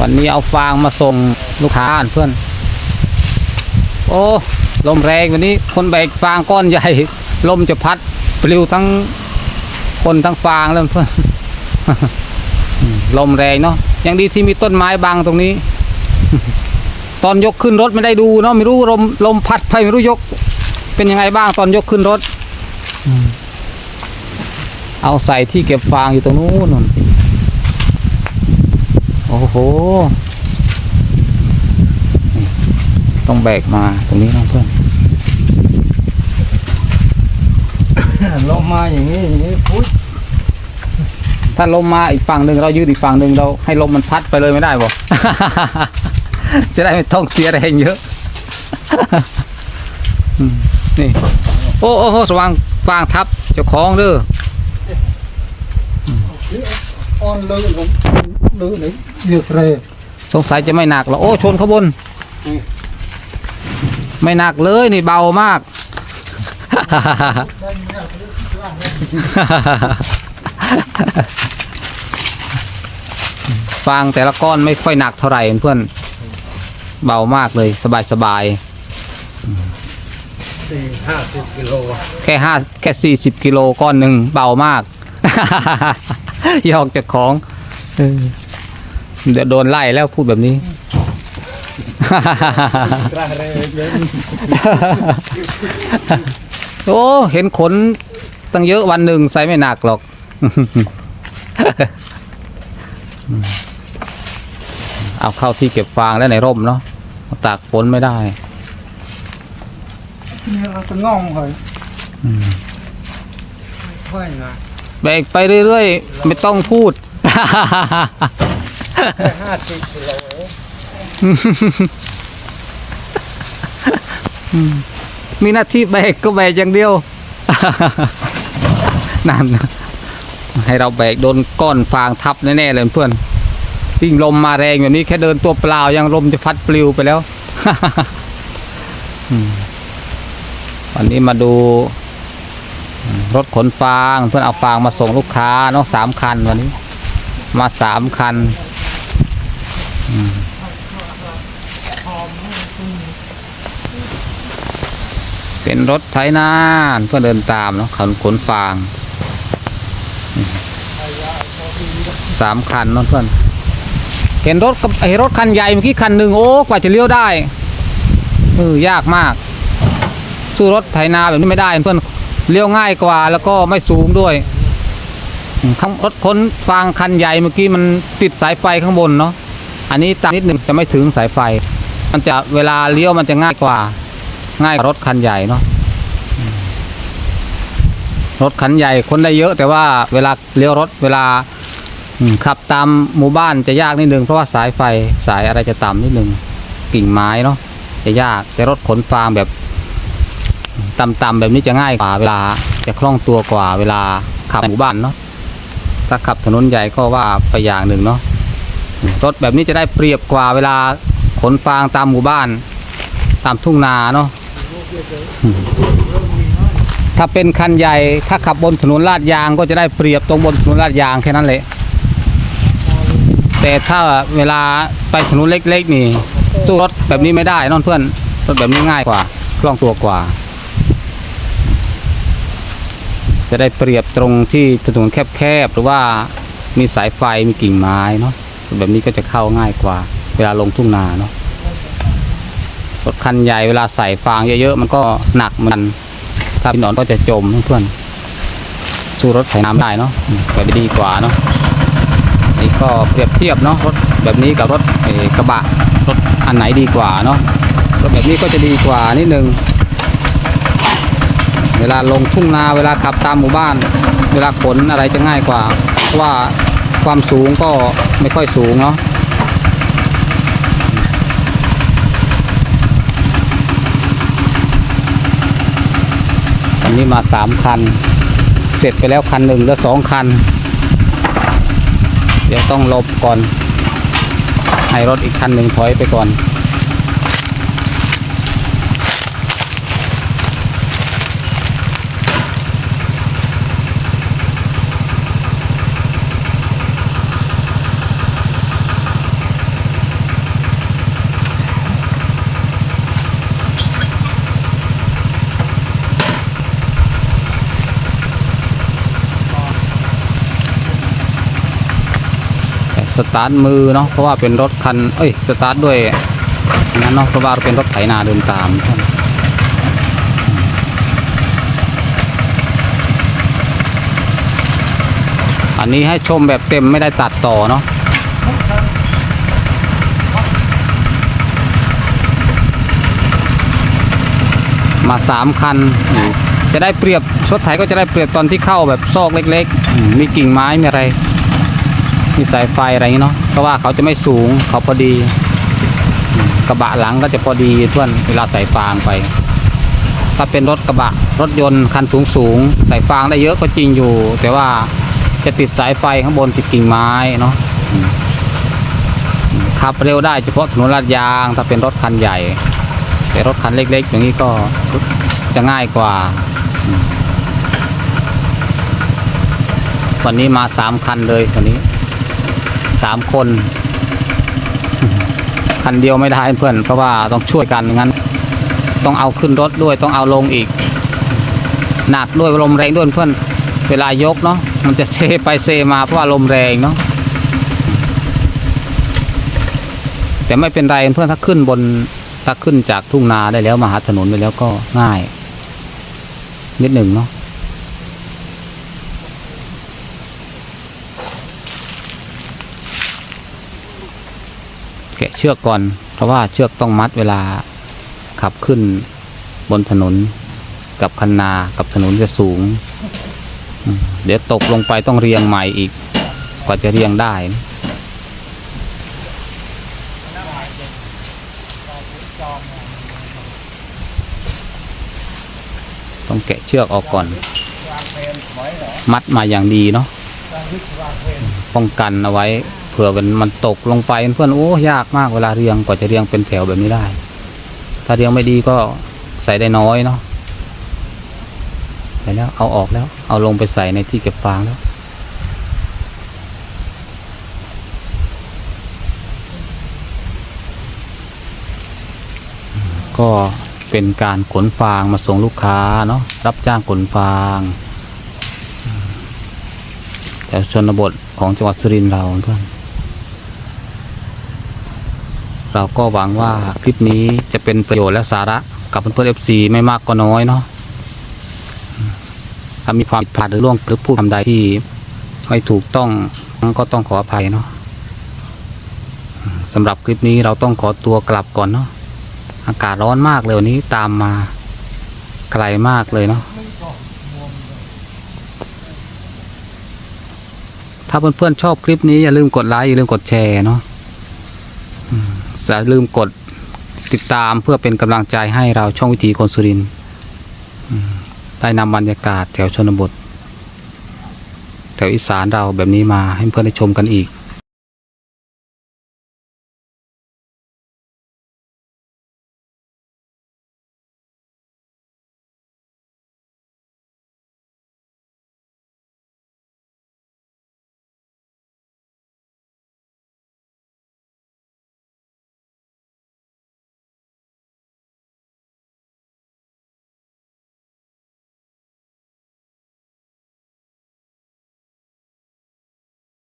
วันนี้เอาฟางมาส่งลูกค้าเพื่อน โอ้ลมแรงวันนี้คนแบกฟางก้อนใหญ่ ลมจะพัดปลิวทั้งคนทั้งฟางแล้วเพื่อนลมแรงเนาะยังดีที่มีต้นไม้บังตรงนี้ ตอนยกขึ้นรถไม่ได้ดูเนาะไม่รู้ลมลมพัดไปไม่รู้ยก เป็นยังไงบ้างตอนยกขึ้นรถ เอาใส่ที่เก็บฟางอยู่ตรงนู้นนู่น อ้โหนี่ต้องแบกมาตรงนี้นะเพื่อนลงมาอย่างนี้อย่างนี้พุทธถ้าลมมาอีกฝั่งหนึ่งเรายืดอีกฝั่งหนึ่งเราให้ลมมันพัดไปเลยไม่ได้บ่จะได้ไม่ต้องเสียแรงเยอะอืมนี่ โอ้โอ้โอ้ระวังฟางทับเจ้าของเด้อออนเลยผมเลยไหน เยอะเลยสงสัยจะไม่หนักหรอกโอ้ชนข้างบน ไม่หนักเลยนี่เบามาก ฟางแต่ละก้อนไม่ค่อยหนักเท่าไหร่เพื่อน เบามากเลยสบายสบายสี่ห้าสิบกิโลแค่ห้าแค่สี่สิบกิโลก้อนหนึ่งเบามาก ยอกจากของเออ เดี๋ยวโดนไล่แล้วพูดแบบนี้กระเรเย็นโอ้เห็นขนตั้งเยอะวันหนึ่งใส่ไม่หนักหรอก เอาเข้าที่เก็บฟางแล้วในร่มเนาะเอาตากฝนไม่ได้เนี่ยเราจะง่องเหรอค่อยนะแบกไปเรื่อยๆ ไม่ต้องพูด แค่ห้าสิบกิโลมีหน้าที่แบกก็แบกอย่างเดียวนั่นให้เราแบกโดนก้อนฟางทับแน่ๆเลยเพื่อนยิ่งลมมาแรงแบบนี้แค่เดินตัวเปล่ายังลมจะพัดปลิวไปแล้ววันนี้มาดู รถขนฟาง เพื่อนเอาฟางมาส่งลูกค้าเนาะสามคันวันนี้ มาสามคัน เป็นรถไถนาเพื่อเดินตามเนาะขนขนฟางสามคันเนาะเพื่อนเห็นรถกับไอ้รถคันใหญ่เมื่อกี้คันหนึ่งโอ้กว่าจะเลี้ยวได้เออยากมาก สู้รถไถนาแบบนี้ไม่ได้เพื่อนเลี้ยวง่ายกว่าแล้วก็ไม่สูงด้วยข้างรถขนฟางคันใหญ่เมื่อกี้มันติดสายไฟข้างบนเนาะอันนี้ตามนิดหนึ่งจะไม่ถึงสายไฟ มันจะเวลาเลี้ยวมันจะง่ายกว่า ง่ายรถคันใหญ่เนาะรถคันใหญ่คนได้เยอะ แต่ว่าเวลาเลี้ยวรถเวลาขับตามหมู่บ้านจะยากนิดนึงเพราะว่าสายไฟสายอะไรจะต่ำนิดนึงกิ่งไม้เนาะจะยากแต่รถขนฟางแบบต่ำๆแบบนี้จะง่ายกว่าเวลาจะคล่องตัวกว่าเวลาขับหมู่บ้านเนาะถ้าขับถนนใหญ่ก็ว่าไปอย่างหนึ่งเนาะรถแบบนี้จะได้เปรียบกว่าเวลาขนฟางตามหมู่บ้าน ตามทุ่งนาเนาะ ถ้าเป็นคันใหญ่ ถ้าขับบนถนนลาดยางก็จะได้เปรียบตรงบนถนนลาดยางแค่นั้นแหละ แต่ถ้าเวลาไปถนนเล็กๆนี่สู้รถแบบนี้ไม่ได้นอนเพื่อนรถแบบนี้ง่ายกว่าคล่องตัวกว่า จะได้เปรียบตรงที่ถนนแคบๆหรือว่ามีสายไฟมีกิ่งไม้เนาะแบบนี้ก็จะเข้าง่ายกว่า เวลาลงทุ่งนาเนาะ รถคันใหญ่เวลาใส่ฟางเยอะๆมันก็หนักมันถ้าพี่นอนก็จะจมเพื่อนสู้รถไถน้ำได้เนาะอืมแบบดีกว่าเนาะนี่ก็เปรียบเทียบเนาะรถแบบนี้กับรถกระบะรถอันไหนดีกว่าเนาะรถแบบนี้ก็จะดีกว่านิดนึงเวลาลงทุ่งนาเวลาขับตามหมู่บ้าน เวลาขนอะไรจะง่ายกว่าเพราะว่าความสูงก็ไม่ค่อยสูงเนาะ อันนี้มาสามคัน เสร็จไปแล้วคันหนึ่งแล้วสองคัน เดี๋ยวต้องลบก่อน ให้รถอีกคันหนึ่งถอยไปก่อน สตาร์ทมือเนาะเพราะว่าเป็นรถคันเอ้ยสตาร์ทด้วยงั้นเนาะเพราะว่าเป็นรถไถนาเดินตามอันนี้ให้ชมแบบเต็มไม่ได้ตัดต่อเนาะมาสามคัน จะได้เปรียบรถไถก็จะได้เปรียบตอนที่เข้าแบบซอกเล็ก ๆ มีกิ่งไม้มีอะไร มีสายไฟอะไรอย่างเนาะเพราะว่าเขาจะไม่สูงเขาพอดี กระบะหลังก็จะพอดีเพื่อนเวลาใส่ฟางไป ถ้าเป็นรถกระบะรถยนต์คันสูงสูงใส่ฟางได้เยอะก็จริงอยู่ แต่ว่าจะติดสายไฟข้างบนติดกิ่งไม้เนาะขับเร็วได้เฉพาะถนนลาดยางถ้าเป็นรถคันใหญ่ แต่รถคันเล็กๆ อย่างนี้ก็จะง่ายกว่า วันนี้มาสามคันเลยวันนี้ สามคน คันเดียวไม่ได้เพื่อนเพราะว่าต้องช่วยกันงั้น ต้องเอาขึ้นรถด้วยต้องเอาลงอีก หนักด้วยลมแรงด้วยเพื่อน เวลายกเนาะมันจะเซไปเซมาเพราะว่าลมแรงเนาะแต่ไม่เป็นไรเพื่อนถ้าขึ้นบนถ้าขึ้นจากทุ่งนาได้แล้วมาหาถนนไปแล้วก็ง่าย นิดหนึ่งเนาะะเชือกก่อน เพราะว่าเชือกต้องมัดเวลาขับขึ้นบนถนนกับคันนากับถนนจะสูง เดี๋ยวตกลงไปต้องเรียงใหม่อีก กว่าจะเรียงได้ต้องแกะเชือกออกก่อน มัดมาอย่างดีเนาะป้องกันเอาไว้ เผื่อมันมันตกลงไปเพื่อนโอ้ยากมากเวลาเรียงกว่าจะเรียงเป็นแถวแบบนี้ได้ ถ้าเรียงไม่ดีก็ใส่ได้น้อยเนาะใส่แล้วเอาออกแล้ว เอาลงไปใส่ในที่เก็บฟางแล้ว ก็เป็นการขนฟางมาส่งลูกค้าเนาะรับจ้างขนฟางแถวชนบทของจังหวัดสุรินทร์เราเพื่อน เราก็หวังว่าคลิปนี้จะเป็นประโยชน์และสาระกับเพื่อนๆ FC ไม่มากก็น้อยเนาะถ้ามีความผิดพลาดหรือล่วงหรือพูดคำใดที่ไม่ถูกต้องก็ต้องขออภัยเนาะสำหรับคลิปนี้เราต้องขอตัวกลับก่อนเนาะอากาศร้อนมากเลยวันนี้ตามมาไกลมากเลยเนาะถ้าเพื่อนๆชอบคลิปนี้อย่าลืมกดไลค์อย่าลืมกดแชร์เนาะ อย่าลืมกดติดตามเพื่อเป็นกำลังใจให้เราช่องวิถีคนสุรินทร์ได้นำบรรยากาศแถวชนบท แถวอีสานเราแบบนี้มาให้เพื่อนได้ชมกันอีก